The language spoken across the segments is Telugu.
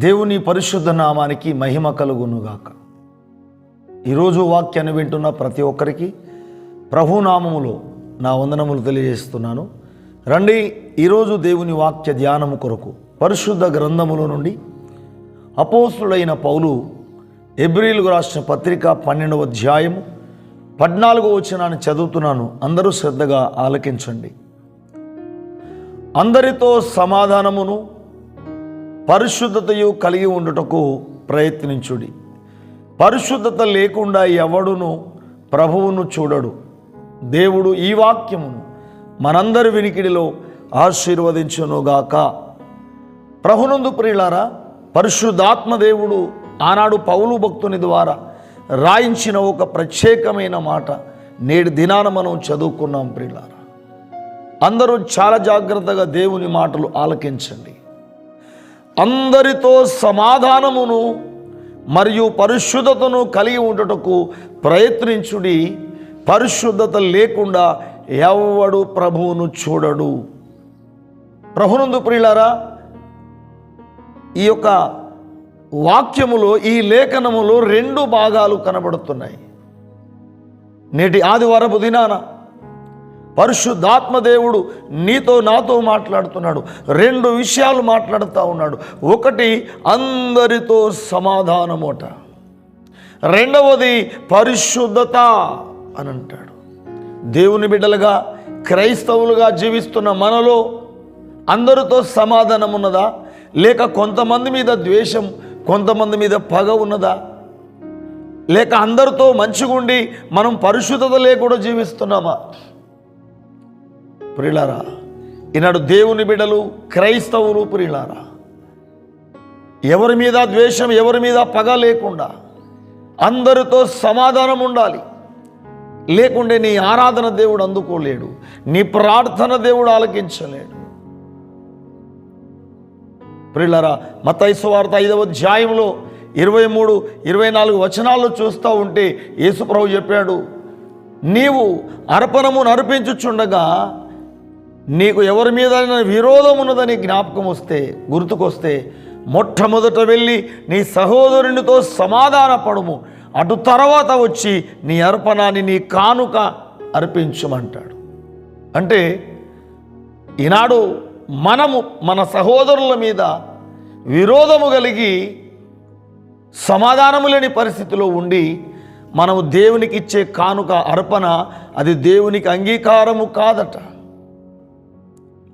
దేవుని పరిశుద్ధ నామానికి మహిమ కలుగునుగాక. ఈరోజు వాక్యాన్ని వింటున్న ప్రతి ఒక్కరికి ప్రభునామములో నా వందనములు తెలియజేస్తున్నాను. రండి ఈరోజు దేవుని వాక్య ధ్యానము కొరకు పరిశుద్ధ గ్రంథములో నుండి అపోసులైన పౌలు ఎబ్రిల్కు రాసిన పత్రిక పన్నెండవ అధ్యాయము పద్నాలుగో వచనాన్ని చదువుతున్నాను. అందరూ శ్రద్ధగా ఆలకించండి. అందరితో సమాధానమును పరిశుద్ధతయు కలిగి ఉండుటకు ప్రయత్నించుడి. పరిశుద్ధత లేకుండా ఎవడును ప్రభువును చూడడు. దేవుడు ఈ వాక్యమును మనందరి వినికిడిలో ఆశీర్వదించునుగాక. ప్రభునందు ప్రియులారా పరిశుద్ధాత్మ దేవుడు ఆనాడు పౌలు భక్తుని ద్వారా రాయించిన ఒక ప్రత్యేకమైన మాట నేడు దినాన మనం చదువుకున్నాం ప్రియులారా. అందరూ చాలా జాగ్రత్తగా దేవుని మాటలు ఆలకించండి. అందరితో సమాధానమును మరియు పరిశుద్ధతను కలిగి ఉండటకు ప్రయత్నించుడి. పరిశుద్ధత లేకుండా ఎవడు ప్రభువును చూడడు. ప్రభునందు ప్రియులారా ఈ యొక్క వాక్యములో ఈ లేఖనములో రెండు భాగాలు కనబడుతున్నాయి. నేటి ఆదివారపు దినాన పరిశుద్ధాత్మ దేవుడు నీతో నాతో మాట్లాడుతున్నాడు. రెండు విషయాలు మాట్లాడుతూ ఉన్నాడు. ఒకటి అందరితో సమాధానమోట. రెండవది పరిశుద్ధత అని అంటాడు. దేవుని బిడ్డలుగా క్రైస్తవులుగా జీవిస్తున్న మనలో అందరితో సమాధానం ఉన్నదా? లేక కొంతమంది మీద ద్వేషం కొంతమంది మీద పగ ఉన్నదా? లేక అందరితో మంచిగుండి మనం పరిశుద్ధత లేకుండా జీవిస్తున్నామా? ప్రియులారా ఈనాడు దేవుని బిడలు క్రైస్తవులు ప్రియులారా ఎవరి మీద ద్వేషం ఎవరి మీద పగ లేకుండా అందరితో సమాధానం ఉండాలి. లేకుంటే నీ ఆరాధన దేవుడు అందుకోలేడు నీ ప్రార్థన దేవుడు ఆలకించలేడు. ప్రియులరా మతైసు వార్త ఐదవ అధ్యాయంలో ఇరవై మూడు ఇరవై నాలుగు వచనాల్లో చూస్తూ ఉంటే యేసుప్రభు చెప్పాడు నీవు అర్పణము నర్పించుచుండగా నీకు ఎవరి మీద విరోధం ఉన్నదని జ్ఞాపకం వస్తే గుర్తుకొస్తే మొట్టమొదట వెళ్ళి నీ సహోదరునితో సమాధానపడము. అటు తర్వాత వచ్చి నీ అర్పణాన్ని నీ కానుక అర్పించమంటాడు. అంటే ఈనాడు మనము మన సహోదరుల మీద విరోధము కలిగి సమాధానము లేని పరిస్థితిలో ఉండి మనము దేవునికి ఇచ్చే కానుక అర్పణ అది దేవునికి అంగీకారము కాదట.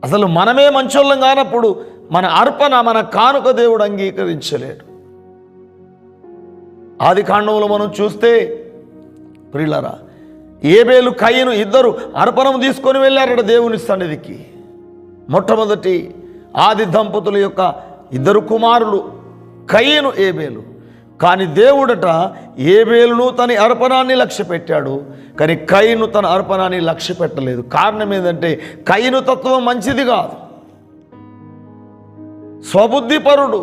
అసలు మనమే మంచోళ్ళం కానప్పుడు మన అర్పణ మన కానుక దేవుడు అంగీకరించలేడు. ఆది కాండంలో మనం చూస్తే ప్రిల్లరా ఏబేలు కయ్యను ఇద్దరు అర్పణం తీసుకొని వెళ్ళారట దేవుని సన్నిధికి. మొట్టమొదటి ఆది దంపతుల యొక్క ఇద్దరు కుమారులు కయ్యను ఏబేలు. కానీ దేవుడట ఏబేలును తన అర్పణాన్ని లక్ష్య పెట్టాడు కానీ కయ్యను తన అర్పణాన్ని లక్ష్య పెట్టలేదు కారణం ఏంటంటే కయ్యను తత్వం మంచిది కాదు. స్వబుద్ధిపరుడు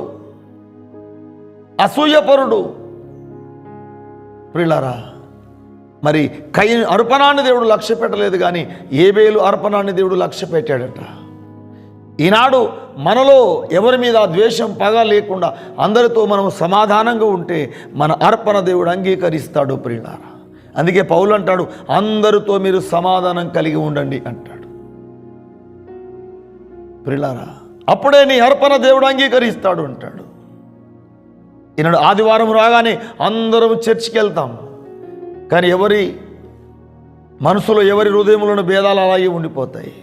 అసూయపరుడు. ప్రిలారా మరి కై అర్పణాన్ని దేవుడు లక్ష్య పెట్టలేదు కానీ ఏబేలు అర్పణాన్ని దేవుడు లక్ష్య పెట్టాడట ఈనాడు మనలో ఎవరి మీద ద్వేషం పగ లేకుండా అందరితో మనం సమాధానంగా ఉంటే మన అర్పణ దేవుడు అంగీకరిస్తాడు ప్రియులార. అందుకే పౌలు అంటాడు అందరితో మీరు సమాధానం కలిగి ఉండండి అంటాడు. ప్రియులారా అప్పుడే నీ అర్పణ దేవుడు అంగీకరిస్తాడు అంటాడు. ఈనాడు ఆదివారం రాగానే అందరం చర్చికి వెళ్తాం. కానీ ఎవరి మనసులో ఎవరి హృదయంలోని భేదాలు అలాగే ఉండిపోతాయి.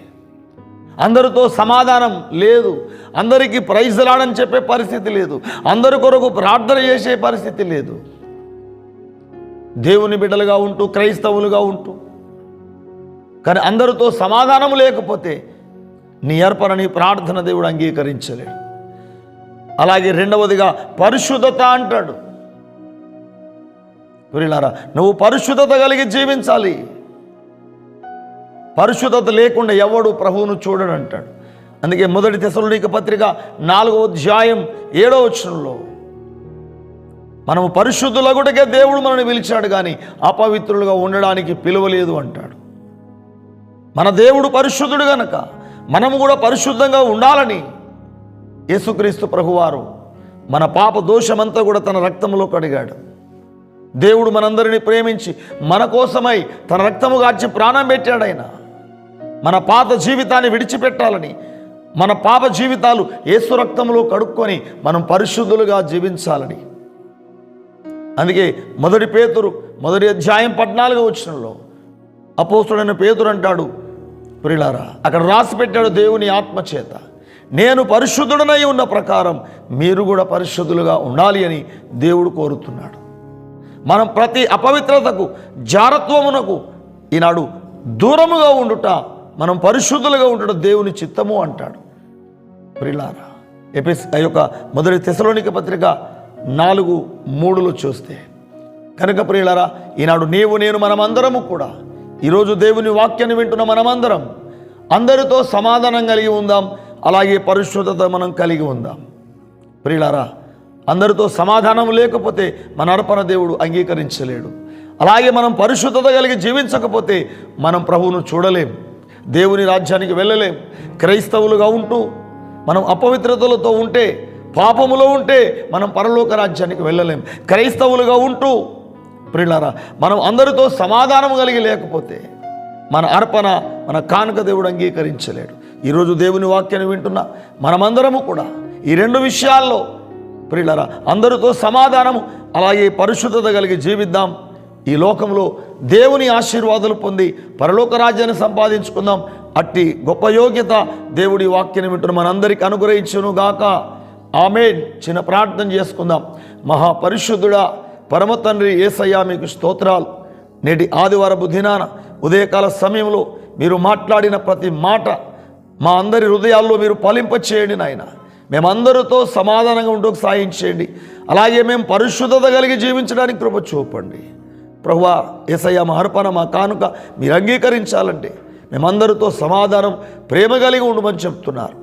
అందరితో సమాధానం లేదు. అందరికీ ప్రైజ్లాడని చెప్పే పరిస్థితి లేదు. అందరి కొరకు ప్రార్థన చేసే పరిస్థితి లేదు. దేవుని బిడ్డలుగా ఉంటూ క్రైస్తవులుగా ఉంటూ. కానీ అందరితో సమాధానం లేకపోతే నీ అర్పణ నీ ప్రార్థన దేవుడు అంగీకరించలేడు అలాగే రెండవదిగా పరిశుద్ధత అంటాడు. వీళ్ళారా నువ్వు పరిశుద్ధత కలిగి జీవించాలి. పరిశుద్ధత లేకుండా ఎవడు ప్రభువును చూడడు అంటాడు. అందుకే మొదటి తెసలుడిక పత్రిక నాలుగో అధ్యాయం ఏడో వచనంలో మనము పరిశుద్ధులగుటకే దేవుడు మనల్ని పిలిచాడు కానీ అపవిత్రులుగా ఉండడానికి పిలువలేదు అంటాడు. మన దేవుడు పరిశుద్ధుడు గనక మనము కూడా పరిశుద్ధంగా ఉండాలని యేసుక్రీస్తు ప్రభువారు మన పాప దోషమంతా కూడా తన రక్తంలో కడిగాడు. దేవుడు మనందరినీ ప్రేమించి మన కోసమై తన రక్తము గార్చి ప్రాణం పెట్టాడు ఆయన మన పాత జీవితాన్ని విడిచిపెట్టాలని మన పాప జీవితాలు ఏసు రక్తంలో కడుక్కొని మనం పరిశుద్ధులుగా జీవించాలని. అందుకే మొదటి పేతురు మొదటి అధ్యాయం పద్నాలుగో వచ్చినలో అపోస్తుడైన పేతురు అంటాడు ప్రిలారా అక్కడ రాసి పెట్టాడు దేవుని ఆత్మచేత నేను పరిశుద్ధుడనై ఉన్న ప్రకారం మీరు కూడా పరిశుద్ధులుగా ఉండాలి అని దేవుడు కోరుతున్నాడు. మనం ప్రతి అపవిత్రతకు జారత్వమునకు ఈనాడు దూరముగా ఉండుట మనం పరిశుద్ధులుగా ఉండడం దేవుని చిత్తము అంటాడు. ప్రిలారా ఎపిస్ ఆ యొక్క మొదటి తెసలోనిక పత్రిక నాలుగు మూడులో చూస్తే కనుక ప్రియులారా ఈనాడు నీవు నేను మనమందరము కూడా ఈరోజు దేవుని వాక్యాన్ని వింటున్న మనమందరం అందరితో సమాధానం కలిగి ఉందాం అలాగే పరిశుద్ధత మనం కలిగి ఉందాం. ప్రియులారా అందరితో సమాధానం లేకపోతే మన అర్పణ దేవుడు అంగీకరించలేడు. అలాగే మనం పరిశుద్ధత కలిగి జీవించకపోతే మనం ప్రభువును చూడలేం. దేవుని రాజ్యానికి వెళ్ళలేం. క్రైస్తవులుగా ఉంటూ మనం అపవిత్రతలతో ఉంటే పాపములో ఉంటే మనం పరలోక రాజ్యానికి వెళ్ళలేం. క్రైస్తవులుగా ఉంటూ ప్రియులారా మనం అందరితో సమాధానం కలిగి లేకపోతే మన అర్పణ మన కానుక దేవుడు అంగీకరించలేడు. ఈరోజు దేవుని వాక్యాన్ని వింటున్న మనమందరము కూడా ఈ రెండు విషయాల్లో ప్రియులరా అందరితో సమాధానము అలాగే పరిశుద్ధత కలిగి జీవిద్దాం. ఈ లోకంలో దేవుని ఆశీర్వాదాలు పొంది పరలోక రాజ్యాన్ని సంపాదించుకుందాం. అట్టి గొప్ప యోగ్యత దేవుడి వాక్యాన్ని వింటున్న మనందరికీ అనుగ్రహించును గాక. ఆమె చిన్న ప్రార్థన చేసుకుందాం. మహాపరిశుద్ధుడా పరమ తండ్రి ఏసయ్యా మీకు స్తోత్రాలు. నేటి ఆదివారపు దినాన ఉదయకాల సమయంలో మీరు మాట్లాడిన ప్రతి మాట మా అందరి హృదయాల్లో మీరు ఫలింప చేయండి నాయన. మేమందరితో సమాధానంగా ఉండకు సాయం చేయండి అలాగే మేము పరిశుద్ధత కలిగి జీవించడానికి కృప చూపండి. ప్రభువా ఏసయ్య మా అర్పణ మా కానుక మీరు అంగీకరించాలంటే మేమందరితో సమాధానం ప్రేమ కలిగి ఉండమని చెప్తున్నారు.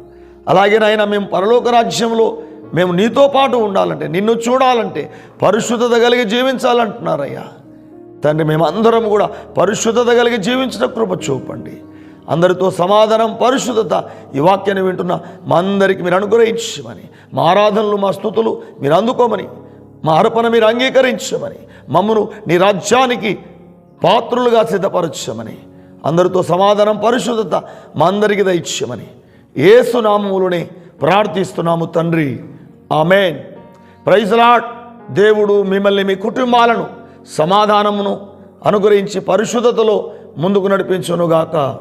అలాగే నాయన మేము పరలోక రాజ్యంలో మేము నీతో పాటు ఉండాలంటే నిన్ను చూడాలంటే పరిశుద్ధత కలిగి జీవించాలంటున్నారయ్యా. తండ్రి మేమందరం కూడా పరిశుద్ధత కలిగి జీవించిన కృప చూపండి. అందరితో సమాధానం పరిశుద్ధత ఈ వాక్యాన్ని వింటున్న మా అందరికీ మీరు అనుగ్రహించమని మా ఆరాధనలు మా స్థుతులు మీరు అందుకోమని మా అర్పణ మీరు అంగీకరించమని మమ్మను నీ రాజ్యానికి పాత్రులుగా సిద్ధపరచమని అందరితో సమాధానం పరిశుద్ధత మా అందరికి దయచేయమని. ఏసునామములోనే ప్రార్థిస్తున్నాము తండ్రి. ఆమెన్. ప్రైజ్లాట్ దేవుడు మిమ్మల్ని మీ కుటుంబాలను సమాధానమును అనుగ్రహించి పరిశుద్ధతలో ముందుకు నడిపించునుగాక.